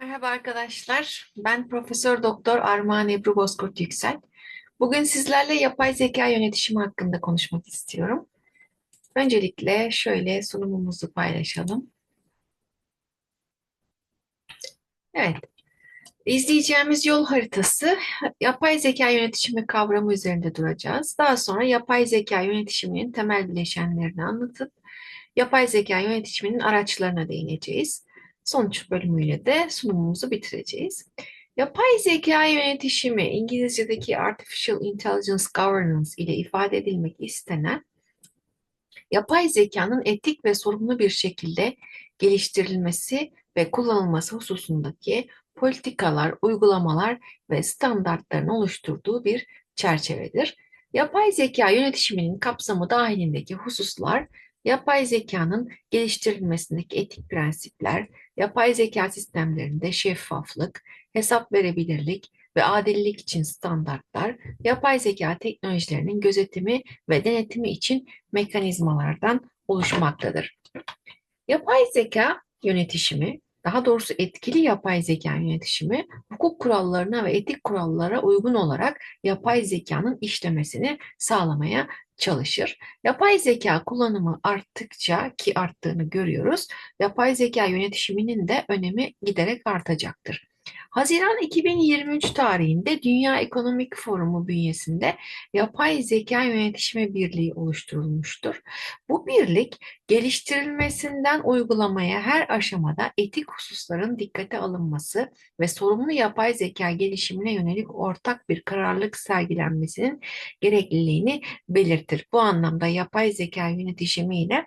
Merhaba arkadaşlar. Ben Profesör Doktor Armağan Ebru Bozkurt Yüksel. Bugün sizlerle yapay zeka yönetişimi hakkında konuşmak istiyorum. Öncelikle şöyle sunumumuzu paylaşalım. Evet. İzleyeceğimiz yol haritası yapay zeka yönetişimi kavramı üzerinde duracağız. Daha sonra yapay zeka yönetişiminin temel bileşenlerini anlatıp yapay zeka yönetiminin araçlarına değineceğiz. Sonuç bölümüyle de sunumumuzu bitireceğiz. Yapay zeka yönetişimi, İngilizce'deki Artificial Intelligence Governance ile ifade edilmek istenen, yapay zekanın etik ve sorumlu bir şekilde geliştirilmesi ve kullanılması hususundaki politikalar, uygulamalar ve standartların oluşturduğu bir çerçevedir. Yapay zeka yönetişiminin kapsamı dahilindeki hususlar Yapay zekanın geliştirilmesindeki etik prensipler, yapay zeka sistemlerinde şeffaflık, hesap verebilirlik ve adillik için standartlar, yapay zeka teknolojilerinin gözetimi ve denetimi için mekanizmalardan oluşmaktadır. Yapay zeka yönetişimi, daha doğrusu etkili yapay zeka yönetişimi, hukuk kurallarına ve etik kurallara uygun olarak yapay zekanın işlemesini sağlamaya çalışır. Yapay zeka kullanımı arttıkça ki arttığını görüyoruz, yapay zeka yönetişiminin de önemi giderek artacaktır. Haziran 2023 tarihinde Dünya Ekonomik Forumu bünyesinde Yapay Zeka Yönetişimi Birliği oluşturulmuştur. Bu birlik geliştirilmesinden uygulamaya her aşamada etik hususların dikkate alınması ve sorumlu yapay zeka gelişimine yönelik ortak bir kararlılık sergilenmesinin gerekliliğini belirtir. Bu anlamda yapay zeka yönetişimi ile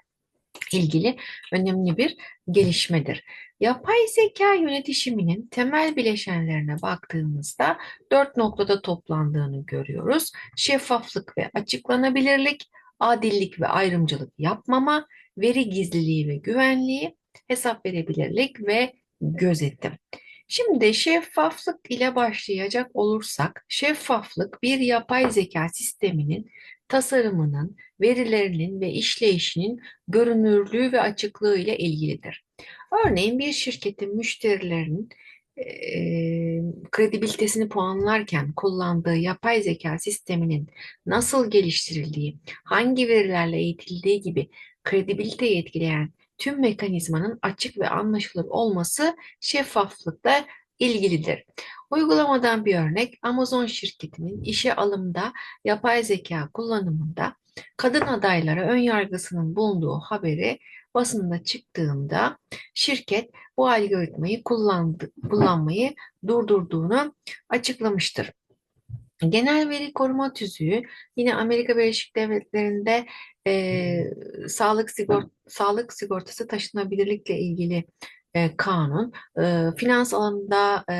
ilgili önemli bir gelişmedir. Yapay zeka yönetişiminin temel bileşenlerine baktığımızda dört noktada toplandığını görüyoruz. Şeffaflık ve açıklanabilirlik, adillik ve ayrımcılık yapmama, veri gizliliği ve güvenliği, hesap verebilirlik ve gözetim. Şimdi şeffaflık ile başlayacak olursak, şeffaflık bir yapay zeka sisteminin tasarımının, verilerinin ve işleyişinin görünürlüğü ve açıklığı ile ilgilidir. Örneğin bir şirketin müşterilerinin e, kredibilitesini puanlarken kullandığı yapay zeka sisteminin nasıl geliştirildiği, hangi verilerle eğitildiği gibi kredibiliteyi etkileyen tüm mekanizmanın açık ve anlaşılır olması şeffaflıkla ilgilidir. Uygulamadan bir örnek Amazon şirketinin işe alımda yapay zeka kullanımında kadın adaylara ön yargısının bulunduğu haberi basında çıktığında şirket bu algoritmayı kullandı, kullanmayı durdurduğunu açıklamıştır. Genel veri koruma tüzüğü yine Amerika Birleşik Devletleri'nde e, sağlık sigort sağlık sigortası taşınabilirlikle ilgili e, kanun, e, finans alanında e,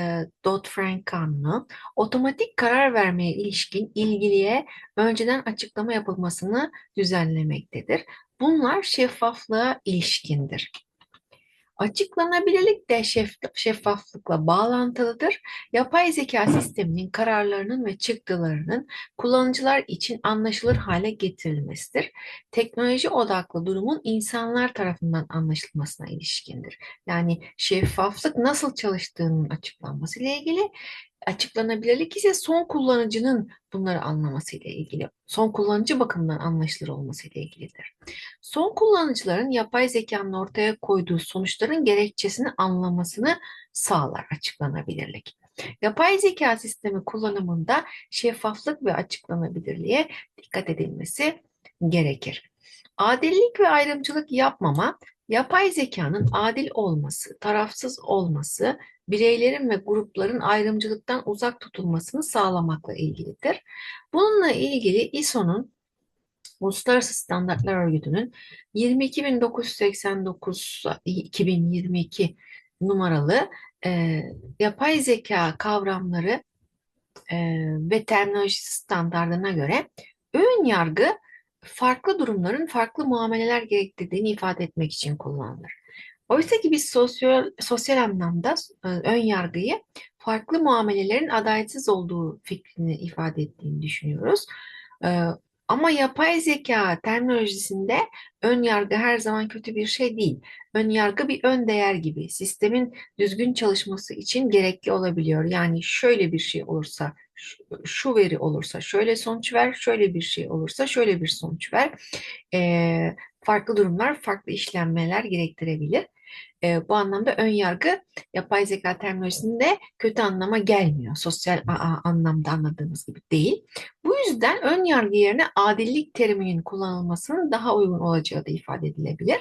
Dodd-Frank kanunu, otomatik karar vermeye ilişkin ilgiliye önceden açıklama yapılmasını düzenlemektedir. Bunlar şeffaflığa ilişkindir. Açıklanabilirlik de şeffaflıkla bağlantılıdır. Yapay zeka sisteminin kararlarının ve çıktılarının kullanıcılar için anlaşılır hale getirilmesidir. Teknoloji odaklı durumun insanlar tarafından anlaşılmasına ilişkindir. Yani şeffaflık nasıl çalıştığının açıklanması ile ilgili Açıklanabilirlik ise son kullanıcının bunları anlaması ile ilgili, son kullanıcı bakımından anlaşılır olması ile ilgilidir. Son kullanıcıların yapay zekanın ortaya koyduğu sonuçların gerekçesini anlamasını sağlar açıklanabilirlik. Yapay zeka sistemi kullanımında şeffaflık ve açıklanabilirliğe dikkat edilmesi gerekir. Adillik ve ayrımcılık yapmama, yapay zekanın adil olması, tarafsız olması bireylerin ve grupların ayrımcılıktan uzak tutulmasını sağlamakla ilgilidir. Bununla ilgili ISO'nun Uluslararası Standartlar Örgütü'nün 22.989-2022 numaralı e, yapay zeka kavramları e, ve terminolojisi standartına göre ön yargı farklı durumların farklı muameleler gerektirdiğini ifade etmek için kullanılır. Oysa ki biz sosyal, sosyal anlamda e, ön yargıyı farklı muamelelerin adaletsiz olduğu fikrini ifade ettiğini düşünüyoruz. E, Ama yapay zeka terminolojisinde ön yargı her zaman kötü bir şey değil. Ön yargı bir ön değer gibi. Sistemin düzgün çalışması için gerekli olabiliyor. Yani şöyle bir şey olursa, şu veri olursa şöyle sonuç ver, şöyle bir şey olursa şöyle bir sonuç ver. Ee, farklı durumlar, farklı işlenmeler gerektirebilir. E, bu anlamda ön yargı yapay zeka terminolojisinde kötü anlama gelmiyor. Sosyal a- anlamda anladığımız gibi değil. Bu yüzden ön yargı yerine adillik teriminin kullanılmasının daha uygun olacağı da ifade edilebilir.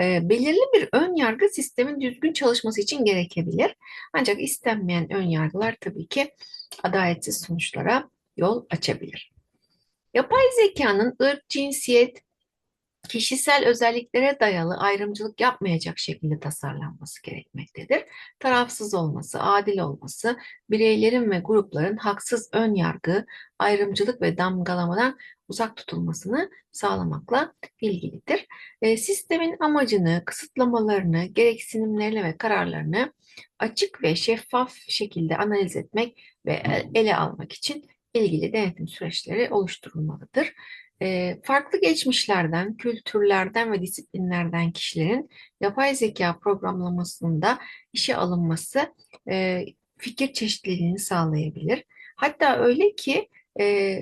E, belirli bir ön yargı sistemin düzgün çalışması için gerekebilir. Ancak istenmeyen ön yargılar tabii ki adaletsiz sonuçlara yol açabilir. Yapay zekanın ırk, cinsiyet, kişisel özelliklere dayalı ayrımcılık yapmayacak şekilde tasarlanması gerekmektedir. Tarafsız olması, adil olması, bireylerin ve grupların haksız ön yargı, ayrımcılık ve damgalamadan uzak tutulmasını sağlamakla ilgilidir. E, sistemin amacını, kısıtlamalarını, gereksinimlerini ve kararlarını açık ve şeffaf şekilde analiz etmek ve ele almak için ilgili denetim süreçleri oluşturulmalıdır e, farklı geçmişlerden, kültürlerden ve disiplinlerden kişilerin yapay zeka programlamasında işe alınması e, fikir çeşitliliğini sağlayabilir. Hatta öyle ki e,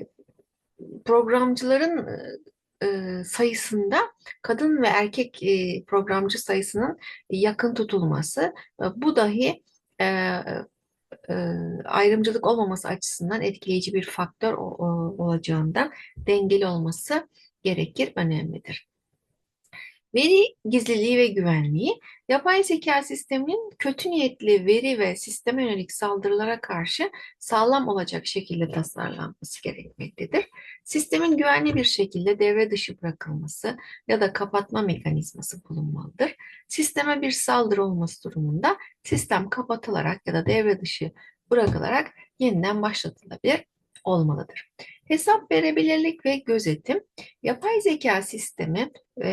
programcıların e, sayısında kadın ve erkek e, programcı sayısının yakın tutulması, e, bu dahi e, ayrımcılık olmaması açısından etkileyici bir faktör olacağından dengeli olması gerekir, önemlidir. Veri gizliliği ve güvenliği, yapay zeka sisteminin kötü niyetli veri ve sisteme yönelik saldırılara karşı sağlam olacak şekilde tasarlanması gerekmektedir. Sistemin güvenli bir şekilde devre dışı bırakılması ya da kapatma mekanizması bulunmalıdır. Sisteme bir saldırı olması durumunda sistem kapatılarak ya da devre dışı bırakılarak yeniden başlatılabilir olmalıdır. Hesap verebilirlik ve gözetim, yapay zeka sistemi e,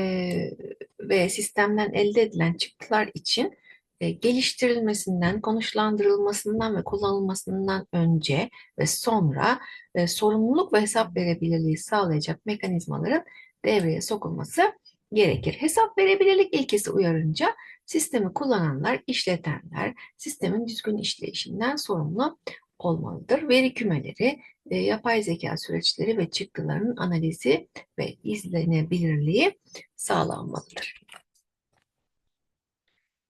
ve sistemden elde edilen çıktılar için e, geliştirilmesinden, konuşlandırılmasından ve kullanılmasından önce ve sonra e, sorumluluk ve hesap verebilirliği sağlayacak mekanizmaların devreye sokulması gerekir. Hesap verebilirlik ilkesi uyarınca sistemi kullananlar, işletenler sistemin düzgün işleyişinden sorumlu olmalıdır. Veri kümeleri, e, yapay zeka süreçleri ve çıktıların analizi ve izlenebilirliği sağlanmalıdır.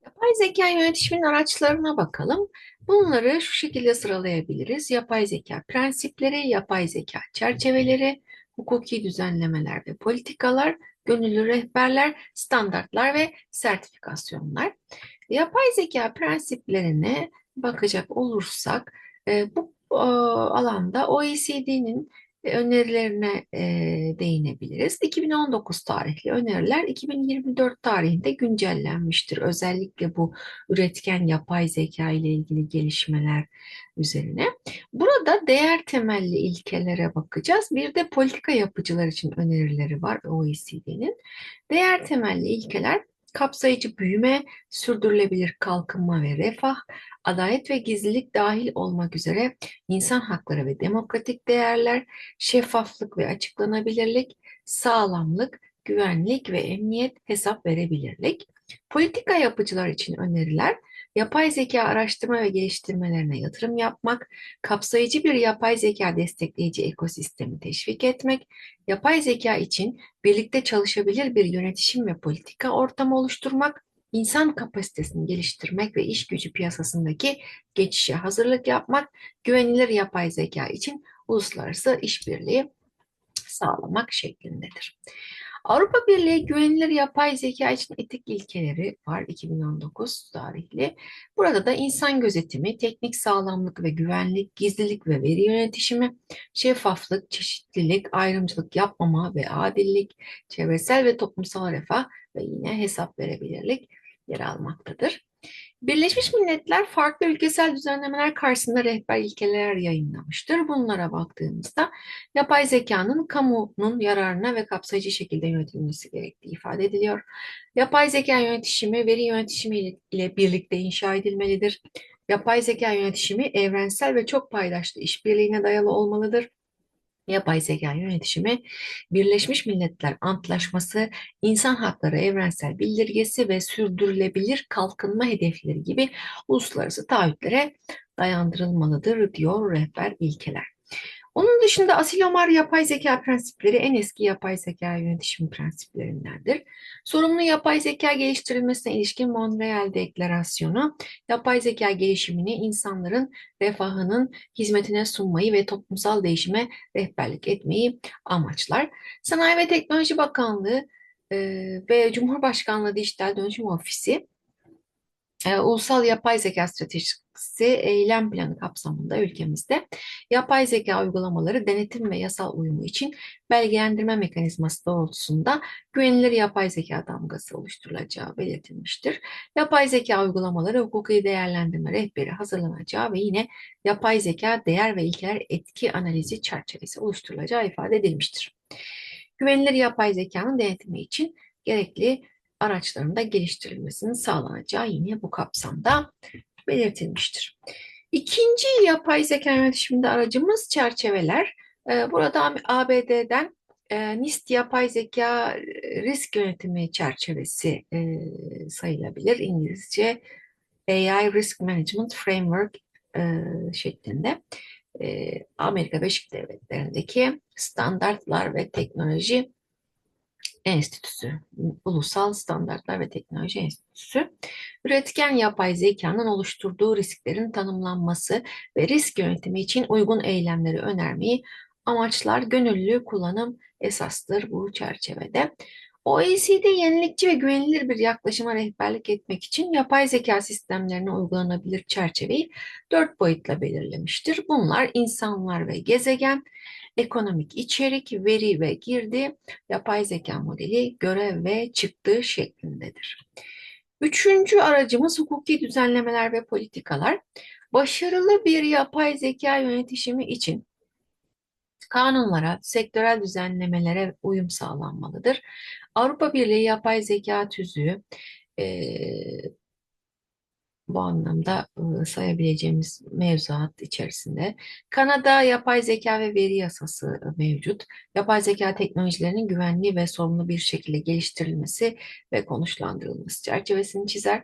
Yapay zeka yönetişimin araçlarına bakalım. Bunları şu şekilde sıralayabiliriz. Yapay zeka prensipleri, yapay zeka çerçeveleri, hukuki düzenlemeler ve politikalar, gönüllü rehberler, standartlar ve sertifikasyonlar. Yapay zeka prensiplerine bakacak olursak, e, alanda OECD'nin önerilerine e, değinebiliriz. 2019 tarihli öneriler 2024 tarihinde güncellenmiştir. Özellikle bu üretken yapay zeka ile ilgili gelişmeler üzerine. Burada değer temelli ilkelere bakacağız. Bir de politika yapıcılar için önerileri var OECD'nin. Değer temelli ilkeler kapsayıcı büyüme, sürdürülebilir kalkınma ve refah, adalet ve gizlilik dahil olmak üzere insan hakları ve demokratik değerler, şeffaflık ve açıklanabilirlik, sağlamlık, güvenlik ve emniyet hesap verebilirlik. Politika yapıcılar için öneriler, yapay zeka araştırma ve geliştirmelerine yatırım yapmak, kapsayıcı bir yapay zeka destekleyici ekosistemi teşvik etmek, yapay zeka için birlikte çalışabilir bir yönetişim ve politika ortamı oluşturmak, insan kapasitesini geliştirmek ve iş gücü piyasasındaki geçişe hazırlık yapmak, güvenilir yapay zeka için uluslararası işbirliği sağlamak şeklindedir. Avrupa Birliği güvenilir yapay zeka için etik ilkeleri var 2019 tarihli. Burada da insan gözetimi, teknik sağlamlık ve güvenlik, gizlilik ve veri yönetişimi, şeffaflık, çeşitlilik, ayrımcılık yapmama ve adillik, çevresel ve toplumsal refah ve yine hesap verebilirlik yer almaktadır. Birleşmiş Milletler farklı ülkesel düzenlemeler karşısında rehber ilkeler yayınlamıştır. Bunlara baktığımızda yapay zekanın kamunun yararına ve kapsayıcı şekilde yönetilmesi gerektiği ifade ediliyor. Yapay zeka yönetişimi veri yönetişimi ile birlikte inşa edilmelidir. Yapay zeka yönetişimi evrensel ve çok paydaşlı işbirliğine dayalı olmalıdır. Yapay zeka yönetişimi, Birleşmiş Milletler Antlaşması, insan hakları evrensel bildirgesi ve sürdürülebilir kalkınma hedefleri gibi uluslararası taahhütlere dayandırılmalıdır diyor rehber ilkeler. Onun dışında Asilomar yapay zeka prensipleri en eski yapay zeka yönetişim prensiplerindendir. Sorumlu yapay zeka geliştirilmesine ilişkin Montreal Deklarasyonu, yapay zeka gelişimini insanların refahının hizmetine sunmayı ve toplumsal değişime rehberlik etmeyi amaçlar. Sanayi ve Teknoloji Bakanlığı e, ve Cumhurbaşkanlığı Dijital Dönüşüm Ofisi e, Ulusal Yapay Zeka Stratejisi eylem planı kapsamında ülkemizde yapay zeka uygulamaları denetim ve yasal uyumu için belgelendirme mekanizması doğrultusunda güvenilir yapay zeka damgası oluşturulacağı belirtilmiştir. Yapay zeka uygulamaları hukuki değerlendirme rehberi hazırlanacağı ve yine yapay zeka değer ve ilkeler etki analizi çerçevesi oluşturulacağı ifade edilmiştir. Güvenilir yapay zekanın denetimi için gerekli araçlarında geliştirilmesinin sağlanacağı yine bu kapsamda belirtilmiştir. İkinci yapay zeka yönetiminde aracımız çerçeveler. Ee, burada ABD'den e, NIST yapay zeka risk yönetimi çerçevesi e, sayılabilir. İngilizce AI Risk Management Framework e, şeklinde. Amerika Birleşik Devletleri'ndeki standartlar ve teknoloji Enstitüsü, Ulusal Standartlar ve Teknoloji Enstitüsü, üretken yapay zekanın oluşturduğu risklerin tanımlanması ve risk yönetimi için uygun eylemleri önermeyi amaçlar gönüllü kullanım esastır bu çerçevede. OECD yenilikçi ve güvenilir bir yaklaşıma rehberlik etmek için yapay zeka sistemlerine uygulanabilir çerçeveyi dört boyutla belirlemiştir. Bunlar insanlar ve gezegen, ekonomik içerik, veri ve girdi, yapay zeka modeli, görev ve çıktı şeklindedir. Üçüncü aracımız hukuki düzenlemeler ve politikalar. Başarılı bir yapay zeka yönetişimi için kanunlara, sektörel düzenlemelere uyum sağlanmalıdır. Avrupa Birliği Yapay Zeka Tüzüğü, bu anlamda ıı, sayabileceğimiz mevzuat içerisinde. Kanada yapay zeka ve veri yasası mevcut. Yapay zeka teknolojilerinin güvenli ve sorumlu bir şekilde geliştirilmesi ve konuşlandırılması çerçevesini çizer.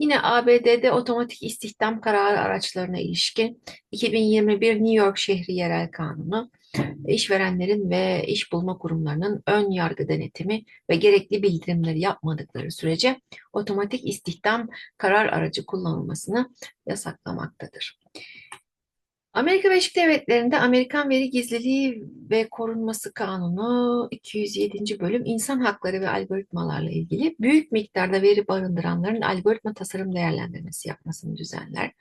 Yine ABD'de otomatik istihdam kararı araçlarına ilişkin 2021 New York Şehri Yerel Kanunu, işverenlerin ve iş bulma kurumlarının ön yargı denetimi ve gerekli bildirimleri yapmadıkları sürece otomatik istihdam karar aracı kullanılmasını yasaklamaktadır. Amerika Birleşik Devletleri'nde Amerikan Veri Gizliliği ve Korunması Kanunu 207. bölüm insan hakları ve algoritmalarla ilgili büyük miktarda veri barındıranların algoritma tasarım değerlendirmesi yapmasını düzenler.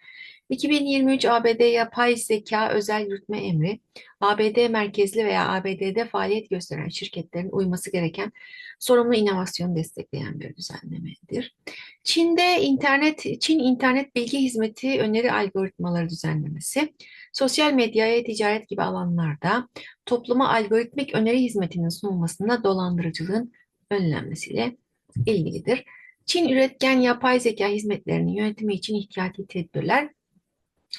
2023 ABD Yapay Zeka Özel Yürütme Emri, ABD merkezli veya ABD'de faaliyet gösteren şirketlerin uyması gereken sorumlu inovasyonu destekleyen bir düzenlemedir. Çin'de internet, Çin İnternet Bilgi Hizmeti öneri algoritmaları düzenlemesi, sosyal medyaya ticaret gibi alanlarda topluma algoritmik öneri hizmetinin sunulmasında dolandırıcılığın önlenmesiyle ilgilidir. Çin üretken yapay zeka hizmetlerinin yönetimi için ihtiyati tedbirler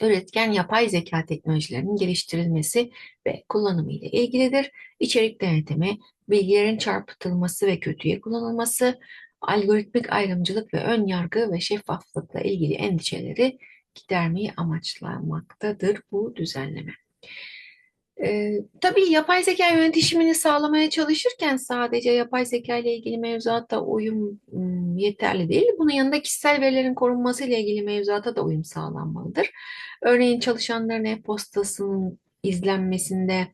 üretken yapay zeka teknolojilerinin geliştirilmesi ve kullanımı ile ilgilidir. İçerik denetimi, bilgilerin çarpıtılması ve kötüye kullanılması, algoritmik ayrımcılık ve ön yargı ve şeffaflıkla ilgili endişeleri gidermeyi amaçlamaktadır bu düzenleme. Ee, tabii yapay zeka yönetişimini sağlamaya çalışırken sadece yapay zeka ile ilgili mevzuata uyum yeterli değil. Bunun yanında kişisel verilerin korunması ile ilgili mevzuata da uyum sağlanmalıdır. Örneğin çalışanların e-postasının izlenmesinde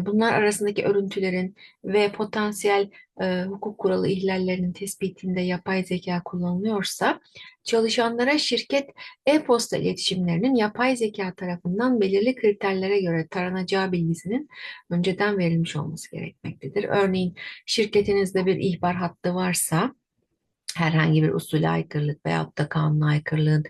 bunlar arasındaki örüntülerin ve potansiyel e, hukuk kuralı ihlallerinin tespitinde yapay zeka kullanılıyorsa, çalışanlara şirket e-posta iletişimlerinin yapay zeka tarafından belirli kriterlere göre taranacağı bilgisinin önceden verilmiş olması gerekmektedir. Örneğin şirketinizde bir ihbar hattı varsa, herhangi bir usule aykırılık veyahut da kanuna aykırılığın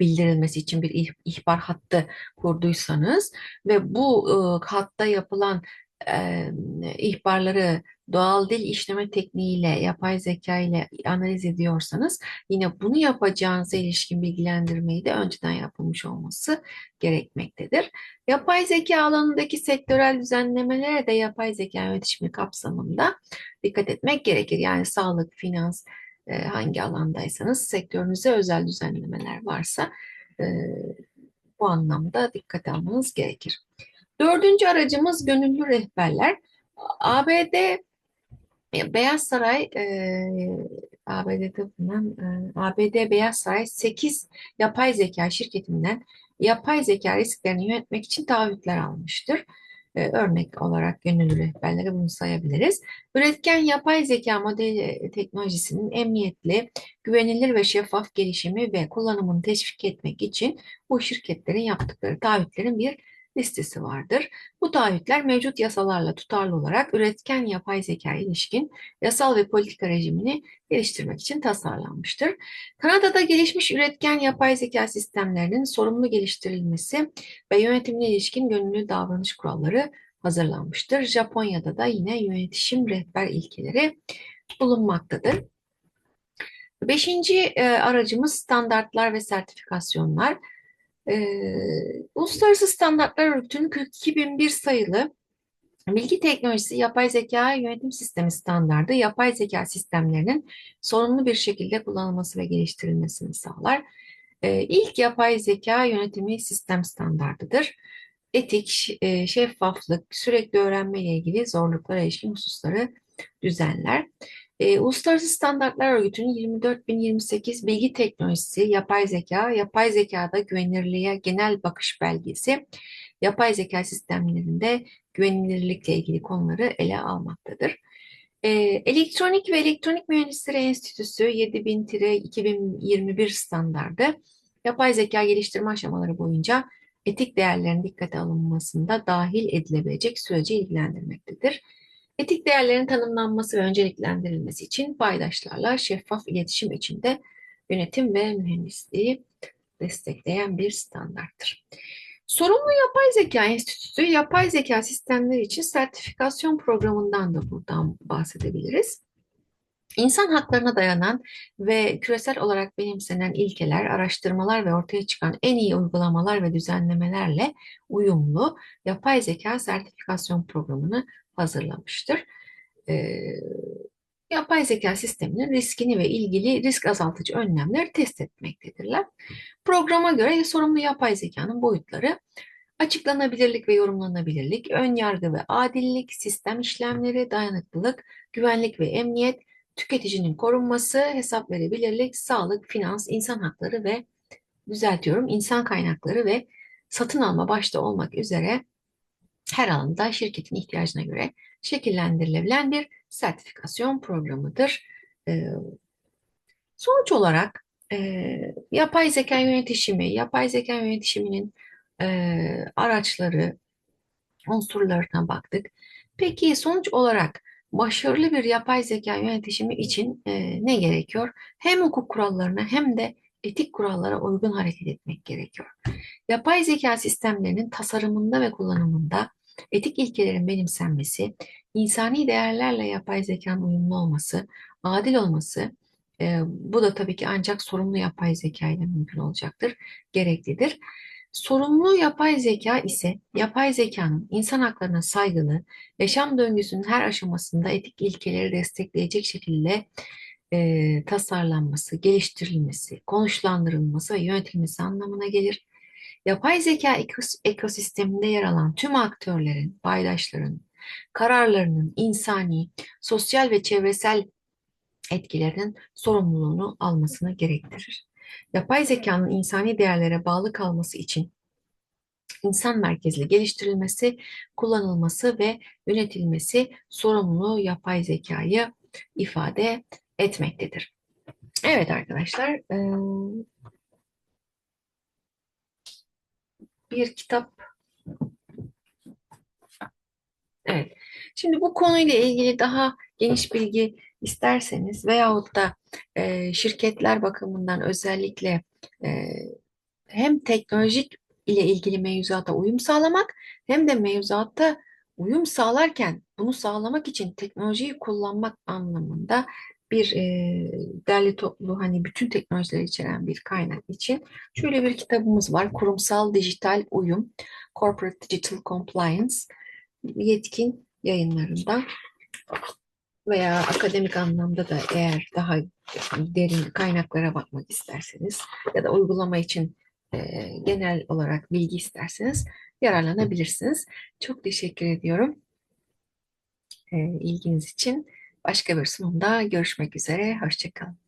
bildirilmesi için bir ihbar hattı kurduysanız ve bu e, hatta yapılan e, ihbarları doğal dil işleme tekniğiyle, yapay zeka ile analiz ediyorsanız yine bunu yapacağınıza ilişkin bilgilendirmeyi de önceden yapılmış olması gerekmektedir. Yapay zeka alanındaki sektörel düzenlemelere de yapay zeka yönetişimi kapsamında dikkat etmek gerekir. Yani sağlık, finans, e, hangi alandaysanız sektörünüze özel düzenlemeler varsa e, bu anlamda dikkate almanız gerekir. Dördüncü aracımız gönüllü rehberler. ABD Beyaz Saray e, ABD'de bulunan e, ABD Beyaz Saray 8 yapay zeka şirketinden yapay zeka risklerini yönetmek için taahhütler almıştır. E, örnek olarak gönüllü rehberlere bunu sayabiliriz. Üretken yapay zeka modeli teknolojisinin emniyetli, güvenilir ve şeffaf gelişimi ve kullanımını teşvik etmek için bu şirketlerin yaptıkları taahhütlerin bir listesi vardır. Bu taahhütler mevcut yasalarla tutarlı olarak üretken yapay zeka ilişkin yasal ve politika rejimini geliştirmek için tasarlanmıştır. Kanada'da gelişmiş üretken yapay zeka sistemlerinin sorumlu geliştirilmesi ve yönetimine ilişkin gönüllü davranış kuralları hazırlanmıştır. Japonya'da da yine yönetişim rehber ilkeleri bulunmaktadır. Beşinci e, aracımız standartlar ve sertifikasyonlar. Ee, Uluslararası Standartlar Örgütü'nün 42001 sayılı Bilgi Teknolojisi Yapay Zeka Yönetim Sistemi standardı, yapay zeka sistemlerinin sorumlu bir şekilde kullanılması ve geliştirilmesini sağlar. Ee, ilk yapay zeka yönetimi sistem standardıdır. Etik, e, şeffaflık, sürekli öğrenme ile ilgili zorluklara ilişkin hususları düzenler. E, Uluslararası Standartlar Örgütü'nün 24028 Bilgi Teknolojisi, Yapay Zeka, Yapay Zekada Güvenilirliğe Genel Bakış Belgesi, yapay zeka sistemlerinde güvenilirlikle ilgili konuları ele almaktadır. E, Elektronik ve Elektronik Mühendisleri Enstitüsü 7000-2021 standardı, yapay zeka geliştirme aşamaları boyunca etik değerlerin dikkate alınmasında dahil edilebilecek süreci ilgilendirmektedir. Etik değerlerin tanımlanması ve önceliklendirilmesi için paydaşlarla şeffaf iletişim içinde yönetim ve mühendisliği destekleyen bir standarttır. Sorumlu Yapay Zeka Enstitüsü, yapay zeka sistemleri için sertifikasyon programından da buradan bahsedebiliriz. İnsan haklarına dayanan ve küresel olarak benimsenen ilkeler, araştırmalar ve ortaya çıkan en iyi uygulamalar ve düzenlemelerle uyumlu yapay zeka sertifikasyon programını hazırlamıştır. E, yapay zeka sisteminin riskini ve ilgili risk azaltıcı önlemleri test etmektedirler. Programa göre sorumlu yapay zekanın boyutları açıklanabilirlik ve yorumlanabilirlik, ön yargı ve adillik, sistem işlemleri, dayanıklılık, güvenlik ve emniyet, tüketicinin korunması, hesap verebilirlik, sağlık, finans, insan hakları ve düzeltiyorum insan kaynakları ve satın alma başta olmak üzere her alanda şirketin ihtiyacına göre şekillendirilebilen bir sertifikasyon programıdır. Ee, sonuç olarak e, yapay zeka yönetişimi, yapay zeka yönetişiminin e, araçları, unsurlarına baktık. Peki sonuç olarak başarılı bir yapay zeka yönetişimi için e, ne gerekiyor? Hem hukuk kurallarına hem de etik kurallara uygun hareket etmek gerekiyor. Yapay zeka sistemlerinin tasarımında ve kullanımında etik ilkelerin benimsenmesi, insani değerlerle yapay zekanın uyumlu olması, adil olması, e, bu da tabii ki ancak sorumlu yapay zeka ile mümkün olacaktır, gereklidir. Sorumlu yapay zeka ise yapay zekanın insan haklarına saygılı, yaşam döngüsünün her aşamasında etik ilkeleri destekleyecek şekilde e, tasarlanması, geliştirilmesi, konuşlandırılması ve yönetilmesi anlamına gelir. Yapay zeka ekosisteminde yer alan tüm aktörlerin, paydaşların, kararlarının insani, sosyal ve çevresel etkilerinin sorumluluğunu almasını gerektirir. Yapay zekanın insani değerlere bağlı kalması için insan merkezli geliştirilmesi, kullanılması ve yönetilmesi sorumlu yapay zekayı ifade etmektedir. Evet arkadaşlar, bir kitap. Evet. Şimdi bu konuyla ilgili daha geniş bilgi isterseniz veyahut da e, şirketler bakımından özellikle e, hem teknolojik ile ilgili mevzuata uyum sağlamak hem de mevzuatta uyum sağlarken bunu sağlamak için teknolojiyi kullanmak anlamında bir e, derli toplu hani bütün teknolojileri içeren bir kaynak için şöyle bir kitabımız var. Kurumsal Dijital Uyum, Corporate Digital Compliance, yetkin yayınlarında veya akademik anlamda da eğer daha derin kaynaklara bakmak isterseniz ya da uygulama için e, genel olarak bilgi isterseniz yararlanabilirsiniz. Çok teşekkür ediyorum e, ilginiz için. Başka bir sunumda görüşmek üzere. Hoşçakalın.